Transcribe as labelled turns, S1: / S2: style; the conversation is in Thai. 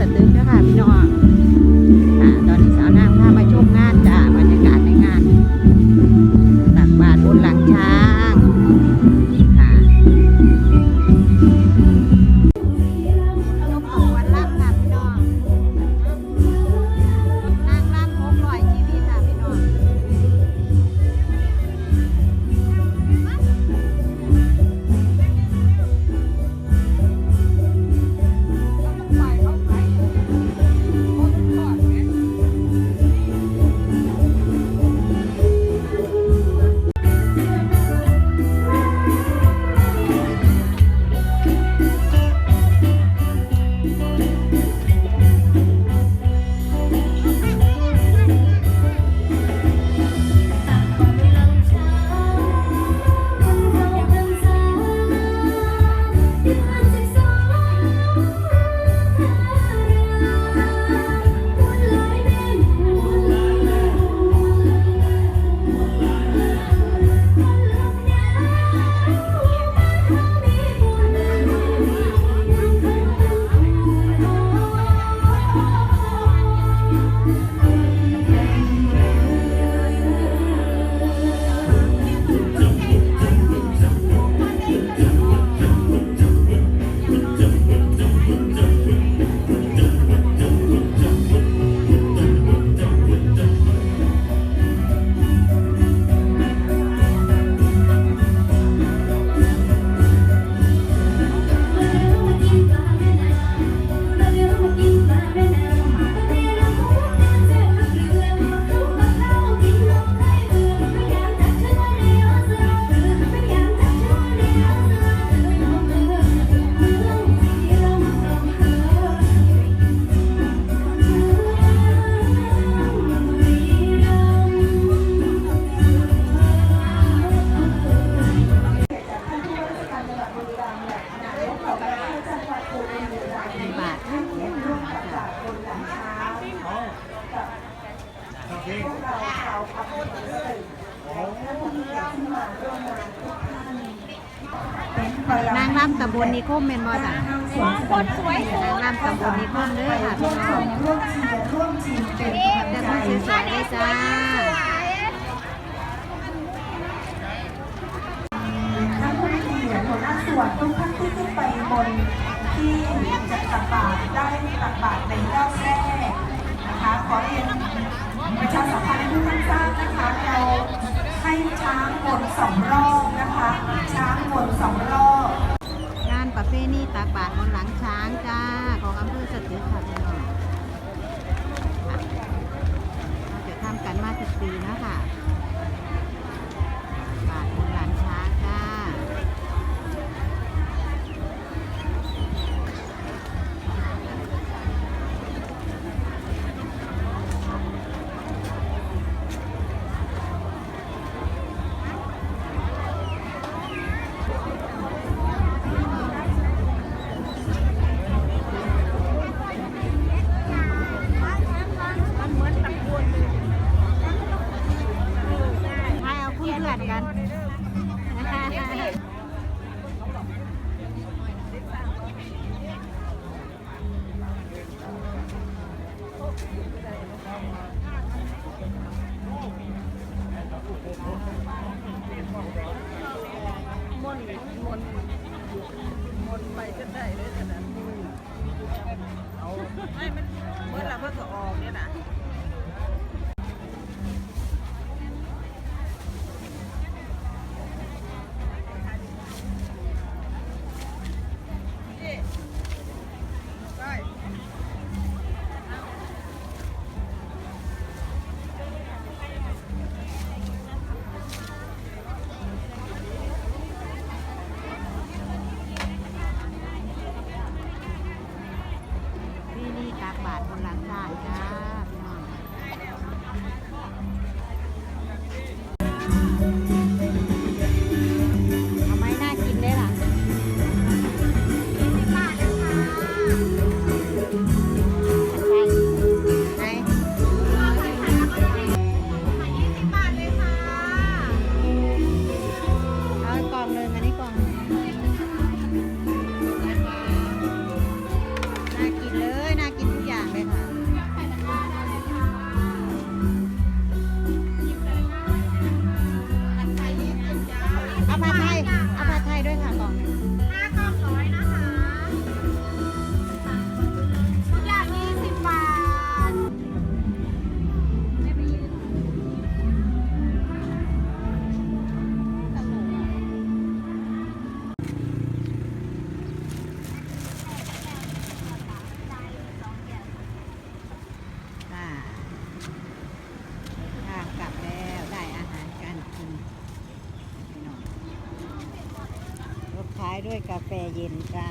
S1: อ นางรำตำบลนิคมเมนบอจ้ะคนสวยนางรำตำบลนิคมเด้อค่ะพี่น้อง
S2: ร่วมทีมร่วมทีมเป็น
S1: แต่คนสวยๆได้จ้า
S2: ท่านผู้มีเกียรติหัวหน้าส่วนทุกท่านที่ขึ้นไปบนที่จะตักบาตรได้ตักบาตรในรอบแรกนะคะขอเรียนประชาสัมพันธ์ให้ทุกท่านทราบนะคะเราให้ช้างวนสองรอบ
S1: กันมนมนมนไปก็ได้เลยขนาดนี้เอา
S3: ไม่มันเมื่อเราเพิ่งออกเนี่ยนะ
S1: ด้วยกาแฟเย็นจ้า